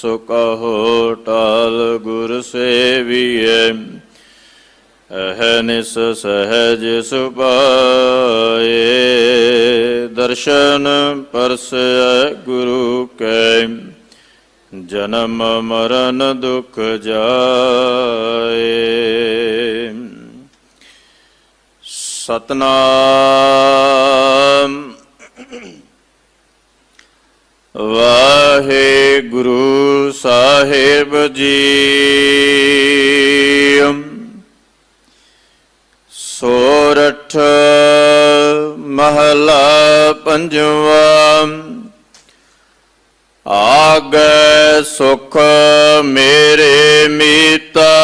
ਸੋ ਕਹੋ, ਟਾਲ ਗੁਰ ਸੇਵੀਐ। ਅਹਨਿਸ ਸਹਜ ਸੁਪਾਏ ਦਰਸ਼ਨ ਪਰਸੈ ਗੁਰੂ ਕੈ। ਜਨਮ ਮਰਨ ਦੁਖ ਜਾਏ। ਸਤਨਾਮ ਵਾਹਿਗੁਰੂ ਸਾਹਿਬ ਜੀ ਸੋਰਠ ਮਹਲਾ ਪੰਜਵਾ। ਆਗੈ ਸੁਖ ਮੇਰੇ ਮੀਤਾ।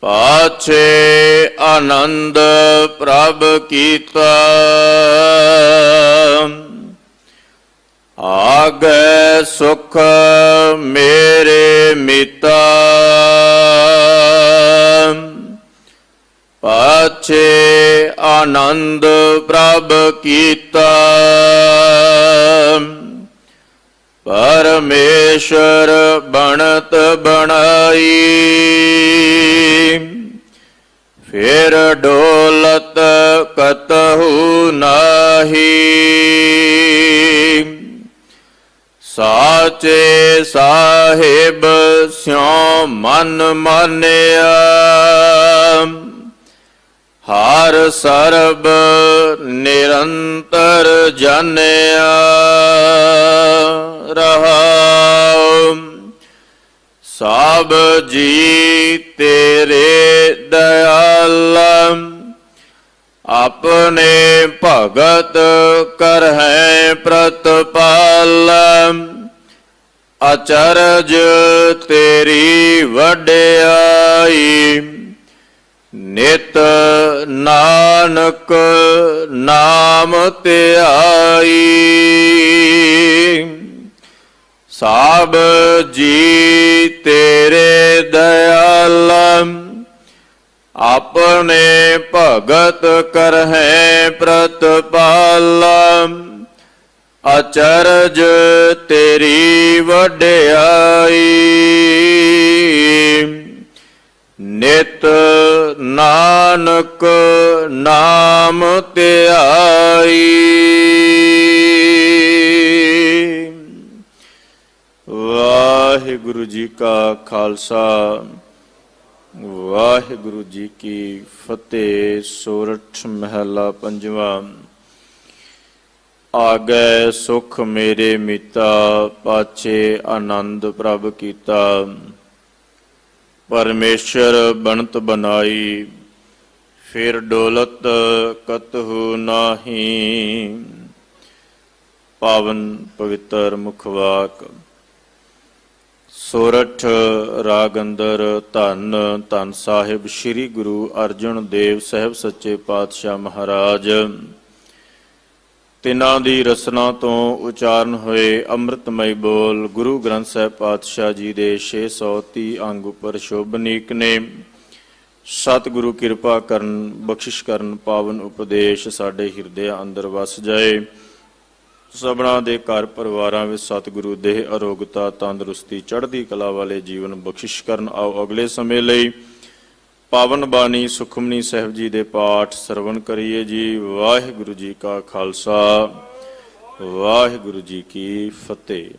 ਪਾਛੇ ਆਨੰਦ ਪ੍ਰਭ ਕੀਤਾ। ਆਗੈ ਸੁਖ ਮੇਰੇ ਮਿਤਾ। ਪਾਛੇ ਆਨੰਦ ਪ੍ਰਭ ਕੀਤਾ। ਪਰਮੇਸ਼ਰ ਬਣਤ ਬਣਾਈ। ਫਿਰ ਡੋਲਤ ਕਤਹੂ ਨਾਹੀ। ਸਾਚੇ ਸਾਹਿਬ ਸਿਉ ਮਨ ਮਾਨਿਆ। ਹਰ ਸਰਬ ਨਿਰੰਤਰ ਜਾਣਿਆ ਰਹਾਉ ਸਭ ਜੀ ਤੇਰੇ ਦਇਆਲ ਆਪਣੇ ਭਗਤ ਕਰਹਿ ਪ੍ਰਤਪਾਲ। ਅਚਰਜ ਤੇਰੀ ਵਡਿਆਈ, ਨਿਤ ਨਾਨਕ ਨਾਮ ਧਿਆਈ। ਸਭ ਜੀ ਤੇਰੇ ਦਇਆਲ ਆਪਣੇ ਭਗਤ ਕਰਹਿ ਪ੍ਰਤਪਾਲ। ਅਚਰਜ ਤੇਰੀ ਵਡਿਆਈ। ਨਿਤ ਨਾਨਕ ਨਾਮ ਧਿਆਈ। ਵਾਹਿਗੁਰੂ ਜੀ ਕਾ ਖਾਲਸਾ। ਵਾਹਿਗੁਰੂ ਜੀ ਕੀ ਫਤਿਹ, ਸੋਰਠ ਮਹਲਾ ਪੰਜਵਾ। ਆਗੈ ਸੁਖ ਮੇਰੇ ਮੀਤਾ, ਪਾਛੇ ਆਨੰਦ ਪ੍ਰਭ ਕੀਤਾ। ਪਰਮੇਸ਼ਰ ਬਣਤ ਬਨਾਈ ਫਿਰ ਡੋਲਤ ਕਤਹੂ ਨਾਹੀ। ਪਾਵਨ ਪਵਿੱਤਰ ਮੁਖਵਾਕ ਸੋਰਠ ਰਾਗ ਅੰਦਰ ਧੰਨ ਧੰਨ ਸਾਹਿਬ ਸ੍ਰੀ ਗੁਰੂ ਅਰਜਨ ਦੇਵ ਸਾਹਿਬ ਸੱਚੇ ਪਾਤਸ਼ਾਹ ਮਹਾਰਾਜ। ਤਿਨਾਂ ਦੀ ਰਸਨਾ ਤੋਂ ਉਚਾਰਨ ਹੋਏ ਅੰਮ੍ਰਿਤਮਈ ਬੋਲ ਗੁਰੂ ਗ੍ਰੰਥ ਸਾਹਿਬ ਪਾਤਸ਼ਾਹ ਜੀ ਦੇ 630 ਅੰਗ ਉੱਪਰ ਸ਼ੋਭਨੀਕ ਨੇ। ਸਤਿਗੁਰੂ ਕਿਰਪਾ ਕਰਨ, ਬਖਸ਼ਿਸ਼ ਕਰਨ, ਪਾਵਨ ਉਪਦੇਸ਼ ਸਾਡੇ ਹਿਰਦੇ ਅੰਦਰ ਵਸ ਜਾਏ। ਸਭਨਾ ਦੇ ਘਰ ਪਰਿਵਾਰਾਂ ਵਿੱਚ ਸਤਿਗੁਰੂ, ਦੇਹ, ਅਰੋਗਤਾ, ਤੰਦਰੁਸਤੀ, ਚੜ੍ਹਦੀ ਕਲਾ ਵਾਲੇ ਜੀਵਨ ਬਖਸ਼ਿਸ਼ ਕਰਨ ਆਓ ਅਗਲੇ ਸਮੇਂ ਲਈ। ਪਾਵਨ ਬਾਣੀ ਸੁਖਮਨੀ ਸਾਹਿਬ ਜੀ ਦੇ ਪਾਠ ਸਰਵਣ ਕਰੀਏ ਜੀ। ਵਾਹਿਗੁਰੂ ਜੀ ਕਾ ਖਾਲਸਾ, ਵਾਹਿਗੁਰੂ ਜੀ ਕੀ ਫਤਿਹ।